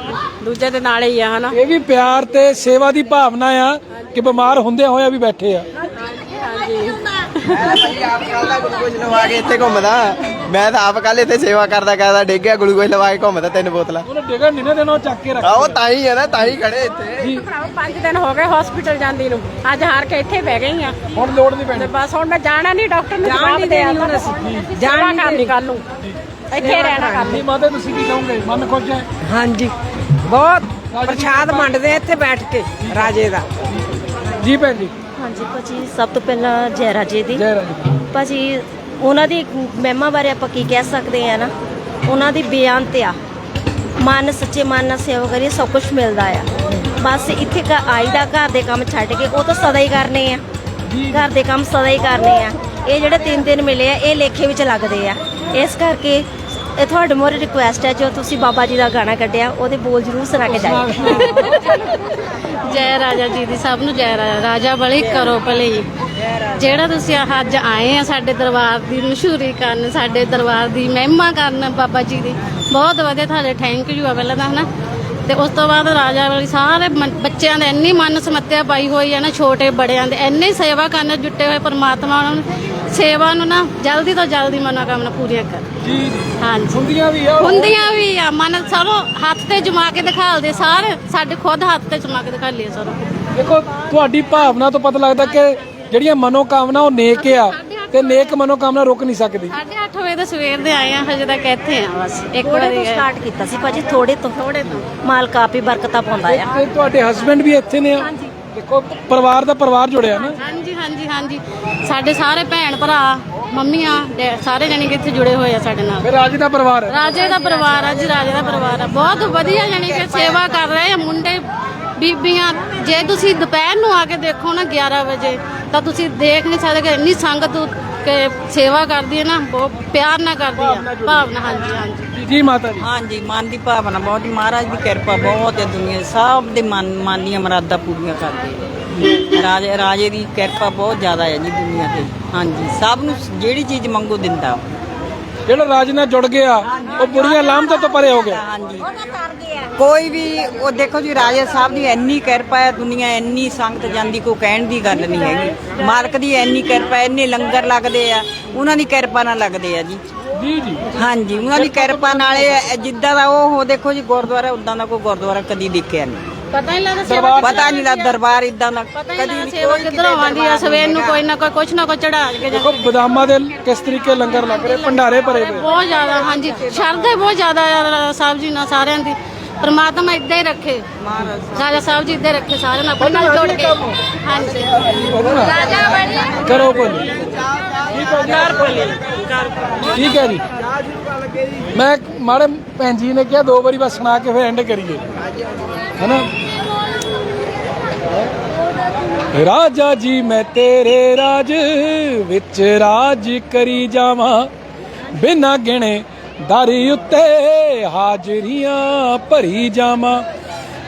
ਦੂਜੇ ਦੇ ਨਾਲ ਹੀ ਆ ਹਨਾ। ਇਹ ਵੀ ਪਿਆਰ ਤੇ ਸੇਵਾ ਦੀ ਭਾਵਨਾ ਆ ਕਿ ਬਿਮਾਰ ਹੁੰਦੇ ਹੋਇਆ ਵੀ ਬੈਠੇ ਆ। ਭਾਈ ਆਪ ਕੱਲ ਦਾ ਗਲੂਕੋਜ਼ ਲਵਾ ਕੇ ਇੱਥੇ ਘੁੰਮਦਾ। ਮੈਂ ਤਾਂ ਆਪ ਕੱਲ ਇੱਥੇ ਸੇਵਾ ਕਰਦਾ ਕਰਦਾ ਡਿੱਗ ਗਿਆ ਗਲੂਕੋਜ਼ ਲਵਾ ਕੇ ਘੁੰਮਦਾ ਤਿੰਨ ਬੋਤਲਾਂ। ਉਹਨੇ ਡਿਗਣ ਨਹੀਂ ਨਾ ਦੇਣਾ ਉਹ ਚੱਕ ਕੇ ਰੱਖ ਆ ਉਹ ਤਾਂ ਹੀ ਹੈ ਨਾ ਤਾਂ ਹੀ ਖੜੇ ਇੱਥੇ। ਭਰਾਵਾ ਪੰਜ ਦਿਨ ਹੋ ਗਏ ਹਸਪੀਟਲ ਜਾਂਦੀ ਨੂੰ। ਅੱਜ ਹਾਰ ਕੇ ਇੱਥੇ ਬਹਿ ਗਈ ਆ। ਹੁਣ ਲੋੜ ਨਹੀਂ ਪੈਣੀ। ਤੇ ਬਸ ਹੁਣ ਮੈਂ ਜਾਣਾ ਨਹੀਂ ਡਾਕਟਰ ਨੇ ਜਵਾਬ ਦੇ ਹੁਣ ਅਸੀਂ। ਜਾਣਾ ਕਰਨੀ ਕੱਲ ਨੂੰ। ਇੱਥੇ ਰਹਿਣਾ ਕੱਲ ਨਹੀਂ ਮਾਤਾ ਤੁਸੀਂ ਕੀ ਕਹੋਗੇ? ਮਨ ਖੁਸ਼ ਹੈ? ਹਾਂਜੀ। ਬਹੁਤ ਪ੍ਰਸ਼ਾਦ ਵੰਡਦੇ ਆ ਇੱਥੇ ਬੈਠ ਕੇ ਰਾਜੇ ਦਾ। ਜੀ ਭੈਣ ਜੀ। ਹਾਂਜੀ ਭਾਜੀ ਸਭ ਤੋਂ ਪਹਿਲਾਂ ਜੈ ਰਾਜੇ ਦੀ ਜੈ। ਰਾਜੀ ਭਾਜੀ ਉਹਨਾਂ ਦੀ ਮਹਿਮਾ ਬਾਰੇ ਆਪਾਂ ਕੀ ਕਹਿ ਸਕਦੇ ਆ ਨਾ? ਉਹਨਾਂ ਦੀ ਬੇਅੰਤ ਆ। ਮਨ ਸੱਚੇ ਮਨ ਨਾਲ ਸੇਵਾ ਕਰੀਏ ਸਭ ਕੁਝ ਮਿਲਦਾ ਆ। ਬਸ ਇੱਥੇ ਘ- ਆਈ ਦਾ ਘਰ ਦੇ ਕੰਮ ਛੱਡ ਕੇ ਉਹ ਤਾਂ ਸਦਾ ਹੀ ਕਰਨੇ ਆ। ਘਰ ਦੇ ਕੰਮ ਸਦਾ ਹੀ ਕਰਨੇ ਆ। ਇਹ ਜਿਹੜੇ ਤਿੰਨ ਦਿਨ ਮਿਲੇ ਆ ਇਹ ਲੇਖੇ ਵਿੱਚ ਲੱਗਦੇ ਆ। ਇਸ ਕਰਕੇ ਇਹ ਤੁਹਾਡੇ ਮੋਰੇ ਰਿਕੁਐਸਟ ਹੈ, ਜੋ ਤੁਸੀਂ ਬਾਬਾ ਜੀ ਦਾ ਗਾਣਾ ਕੱਢਿਆ, ਉਹਦੇ ਬੋਲ ਜ਼ਰੂਰ ਸੁਣਾ ਕੇ ਜਾਇਓ। ਜੈ ਰਾਜਾ ਜੀ ਦੀ ਸਭ ਨੂੰ ਜੈ ਰਾਜਾ। ਰਾਜਾ ਬਲੀ ਕਰੋ ਭਲੀ। ਜਿਹੜਾ ਤੁਸੀਂ ਆਹ ਅੱਜ ਆਏ ਆ ਸਾਡੇ ਦਰਬਾਰ ਦੀ ਮਸ਼ਹੂਰੀ ਕਰਨ, ਸਾਡੇ ਦਰਬਾਰ ਦੀ ਮਹਿਮਾ ਕਰਨ ਬਾਬਾ ਜੀ ਦੀ, ਬਹੁਤ ਵਧੀਆ ਤੁਹਾਡੇ ਥੈਂਕ ਯੂ ਆ ਪਹਿਲਾਂ ਤਾਂ, ਹਨਾ? ਤੇ ਉਸ ਤੋਂ ਬਾਅਦ ਰਾਜਾ ਵਾਲੀ ਸਾਰੇ ਮਨ- ਬੱਚਿਆਂ ਦੇ ਇੰਨੀ ਮਨ ਸਮੱਤਿਆ ਪਾਈ ਹੋਈ ਹੈ ਨਾ, ਛੋਟੇ ਬੜਿਆਂ ਦੇ, ਇੰਨੀ ਸੇਵਾ ਕਰਨ ਜੁਟੇ ਹੋਏ ਪਰਮਾਤਮਾ ਉਹਨਾਂ ਨੂੰ ਸੇਵਾ ਨੂੰ ਨਾ ਜਲਦੀ ਤੋਂ ਜਲਦੀ ਮਨੋਕਾਮਨਾ ਪੂਰੀਆਂ ਕਰ। ਜੀ ਜੀ। ਹਾਂਜੀ। ਹੁੰਦੀਆਂ ਵੀ ਆ ਹੁੰਦੀਆਂ ਵੀ ਆ। ਮਨ ਸਰੋਂ ਹੱਥ ਤੇ ਜਮਾ ਕੇ ਦਿਖਾਲਦੇ ਸਾਰੇ ਸਾਡੇ ਖੁਦ ਹੱਥ ਤੇ ਜਮਾ ਕੇ ਦਿਖਾਲੀਏ ਸਰੋਂ ਦੇਖੋ ਤੁਹਾਡੀ ਭਾਵਨਾ ਤੋਂ ਪਤਾ ਲੱਗਦਾ ਕਿ ਜਿਹੜੀਆਂ ਮਨੋਕਾਮਨਾ ਉਹ ਨੇਕ ਆ ਤੇ ਨੇਕ ਮਨੋਕਾਮਨਾ ਰੁਕ ਨਹੀਂ ਸਕਦੀ। 8:30 ਵਜੇ ਦਾ ਸਵੇਰ ਦੇ ਆਏ ਆ ਹਜੇ ਤੱਕ ਇੱਥੇ ਆ ਬਸ। ਇੱਕ ਤੋਂ ਸਟਾਰਟ ਕੀਤਾ ਸੀ ਭਾਜੀ ਥੋੜੇ ਤੋਂ। ਥੋੜੇ ਤੋਂ। ਮਾਲਕ ਆਪ ਹੀ ਬਰਕਤਾਂ ਪਾਉਂਦਾ ਆ। ਤੇ ਤੁਹਾਡੇ ਹਸਬੰਡ ਵੀ ਇੱਥੇ ਨੇ ਦੇਖੋ ਪਰਿਵਾਰ ਦਾ ਪਰਿਵਾਰ ਜੁੜਿਆ ਨਾ। ਹਾਂਜੀ ਹਾਂਜੀ ਹਾਂਜੀ। ਸਾਡੇ ਸਾਰੇ ਭੈਣ ਭਰਾ ਮੰਮੀਆਂ ਡੈ- ਸਾਰੇ ਜਣੇ ਕਿ ਇੱਥੇ ਜੁੜੇ ਹੋਏ ਆ ਸਾਡੇ ਨਾਲ। ਫਿਰ ਰਾਜ ਦਾ ਪਰਿਵਾਰ ਹੈ। ਰਾਜੇ ਦਾ ਪਰਿਵਾਰ ਆ ਜੀ ਰਾਜੇ ਦਾ ਪਰਿਵਾਰ ਆ ਬਹੁਤ ਵਧੀਆ ਜਾਨੀ ਕਿ ਸੇਵਾ ਕਰ ਰਹੇ ਆ ਮੁੰਡੇ ਬੀਬੀਆਂ। ਜੇ ਤੁਸੀਂ ਦੁਪਹਿਰ ਨੂੰ ਆ ਕੇ ਦੇਖੋ ਨਾ 11 ਵਜੇ ਤਾਂ ਤੁਸੀਂ ਦੇਖ ਨਹੀਂ ਸਕਦੇ ਕਿ ਇੰਨੀ ਸੰਗਤ ਕੇ ਸੇਵਾ ਕਰਦੀ ਹੈ ਨਾ ਬਹੁਤ ਪਿਆਰ ਨਾਲ ਕਰਦੀ ਹੈ ਭਾਵਨਾ ਹਾਂਜੀ ਹਾਂਜੀ ਜੀ ਜੀ ਮਾਤਾ ਜੀ ਹਾਂਜੀ ਮਨ ਦੀ ਭਾਵਨਾ ਬਹੁਤ ਹੀ ਮਹਾਰਾਜ ਦੀ ਕਿਰਪਾ ਬਹੁਤ ਹੈ ਦੁਨੀਆ। ਸਭ ਦੇ ਮਨ ਮਨ ਦੀਆਂ ਮੁਰਾਦਾਂ ਪੂਰੀਆਂ ਕਰਦੇ ਆ। ਰਾਜੇ ਰਾਜੇ ਦੀ ਕਿਰਪਾ ਬਹੁਤ ਜ਼ਿਆਦਾ ਹੈ ਜੀ ਦੁਨੀਆ ਤੇ ਹਾਂਜੀ ਸਭ ਨੂੰ ਜਿਹੜੀ ਚੀਜ਼ ਮੰਗੋ ਦਿੰਦਾ। ਜਿਹੜਾ ਰਾਜ ਨਾਲ ਜੁੜ ਗਿਆ ਉਹ ਬੁਰੀਆਂ ਲਾਮਤਾਂ ਤੋਂ ਪਰੇ ਹੋ ਗਿਆ। ਹਾਂਜੀ। ਕੋਈ ਵੀ ਉਹ ਦੇਖੋ ਜੀ ਰਾਜੇ ਸਾਹਿਬ ਦੀ ਇੰਨੀ ਕਿਰਪਾ ਹੈ ਦੁਨੀਆ ਇੰਨੀ ਸੰਗਤ ਜਾਂਦੀ ਕੋਈ ਕਹਿਣ ਦੀ ਗੱਲ ਨਹੀਂ ਹੈਗੀ। ਮਾਲਕ ਦੀ ਇੰਨੀ ਕਿਰਪਾ ਹੈ, ਇੰਨੇ ਲੰਗਰ ਲੱਗਦੇ ਆ ਉਹਨਾਂ ਦੀ ਕਿਰਪਾ ਨਾਲ ਲੱਗਦੇ ਆ ਜੀ। ਜੀ ਜੀ। ਹਾਂਜੀ ਉਹਨਾਂ ਦੀ ਕਿਰਪਾ ਨਾਲ ਇਹ ਜਿੱਦਾਂ ਦਾ ਉਹ ਉਹ ਦੇਖੋ ਜੀ ਗੁਰਦੁਆਰਾ ਉਦਾਂ ਦਾ ਕੋਈ ਗੁਰਦੁਆਰਾ ਕਦੀ ਦੇਖਿਆ ਨਹੀਂ। ਪਤਾ ਹੀ ਲੱਗਦਾ ਸੇਵਾ ਪਤਾ ਨਹੀਂ ਲੱਗਦਾ ਦਰਬਾਰ ਇਦਾਂ ਦਾ ਪਤਾ ਹੀ ਲੱਗਦਾ ਸੇਵਾ ਕਿੱਧਰੋਂ ਆਉਂਦੀ ਆ ਸਵੇਰ ਨੂੰ ਕੋਈ ਨਾ ਕੋਈ ਕੁਛ ਨਾ ਕੁਛ ਚੜਾ ਕੇ ਜਾਂਦੇ ਦੇਖੋ ਬਦਾਮਾਂ ਦੇ ਕਿਸ ਤਰੀਕੇ ਲੰਗਰ ਲੱਗ ਰਹੇ? ਭੰਡਾਰੇ ਭਰੇ ਪਏ ਬਹੁਤ ਜ਼ਿਆਦਾ ਹਾਂਜੀ। ਸ਼ਰਧਾ ਬਹੁਤ ਜ਼ਿਆਦਾ ਆ ਸਾਹਿਬ ਜੀ ਨਾਲ ਸਾਰਿਆਂ ਦੀ। ਪਰਮਾਤਮਾ ਇੱਦਾਂ ਹੀ ਰੱਖੇ। ਰਾਜਾ ਸਾਹਿਬ ਜੀ ਇੱਦਾਂ ਰੱਖੇ ਸਾਰਿਆਂ ਨਾਲ ਨਾਲ ਜੋੜ ਕੇ ਹਾਂਜੀ। ਕਰੋ ਬੋਲੀ ਠੀਕ ਹੈ ਜੀ। ਮੈਂ ਮਾੜੇ ਭੈਣ ਜੀ ਨੇ ਕਿਹਾ, ਦੋ ਵਾਰੀ ਬਸ ਸੁਣਾ ਕੇ ਫਿਰ ਐਂਡ ਕਰੀਏ। ਹੈਨਾ? ਰਾਜਾ ਜੀ, ਮੈਂ ਤੇਰੇ ਰਾਜ ਵਿੱਚ ਰਾਜ ਕਰੀ ਜਾਵਾਂ। ਬਿਨਾ ਗਿਣੇ ਦਾਰੀ ਉੱਤੇ ਹਾਜ਼ਰੀਆਂ ਭਰੀ ਜਾਵਾਂ।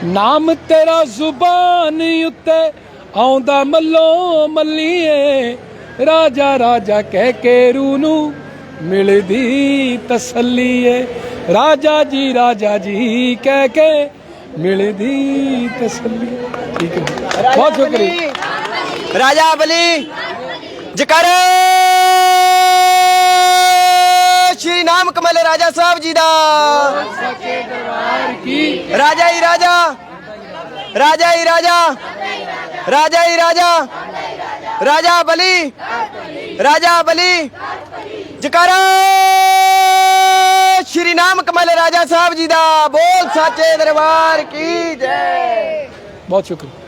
ਨਾਮ ਤੇਰਾ ਜ਼ੁਬਾਨ ਉੱਤੇ ਆਉਂਦਾ ਮੱਲੋ ਮੱਲੀਏ ਰਾਜਾ ਰਾਜਾ ਕਹਿ ਕੇ ਰੂ ਨੂੰ ਮਿਲਦੀ ਤਸੱਲੀ ਏ ਰਾਜਾ ਜੀ ਰਾਜਾ ਜੀ ਕਹਿ ਕੇ ਮਿਲਦੀ ਤਸੱਲੀ ਠੀਕ ਹੈ ਬਹੁਤ ਸ਼ੁਕਰੀਆ ਰਾਜਾ ਬਲੀ ਜਕਰ ਸ਼੍ਰੀ ਨਾਮ ਕਮਲ ਰਾਜਾ ਸਾਹਿਬ ਜੀ ਦਾ ਰਾਜਾ ਹੀ ਰਾਜਾ ਰਾਜਾ ਹੀ ਰਾਜਾ ਰਾਜਾ ਹੀ ਰਾਜਾ ਰਾਜਾ ਬਲੀ ਰਾਜਾ ਬਲੀ ਜਕਾਰਾ! ਸ਼੍ਰੀ ਨਾਮ ਕਮਲ ਰਾਜਾ ਸਾਹਿਬ ਜੀ ਦਾ ਬੋਲ ਸਾਚੇ ਦਰਬਾਰ ਕੀ ਜੈ! ਬਹੁਤ ਸ਼ੁਕਰੀਆ।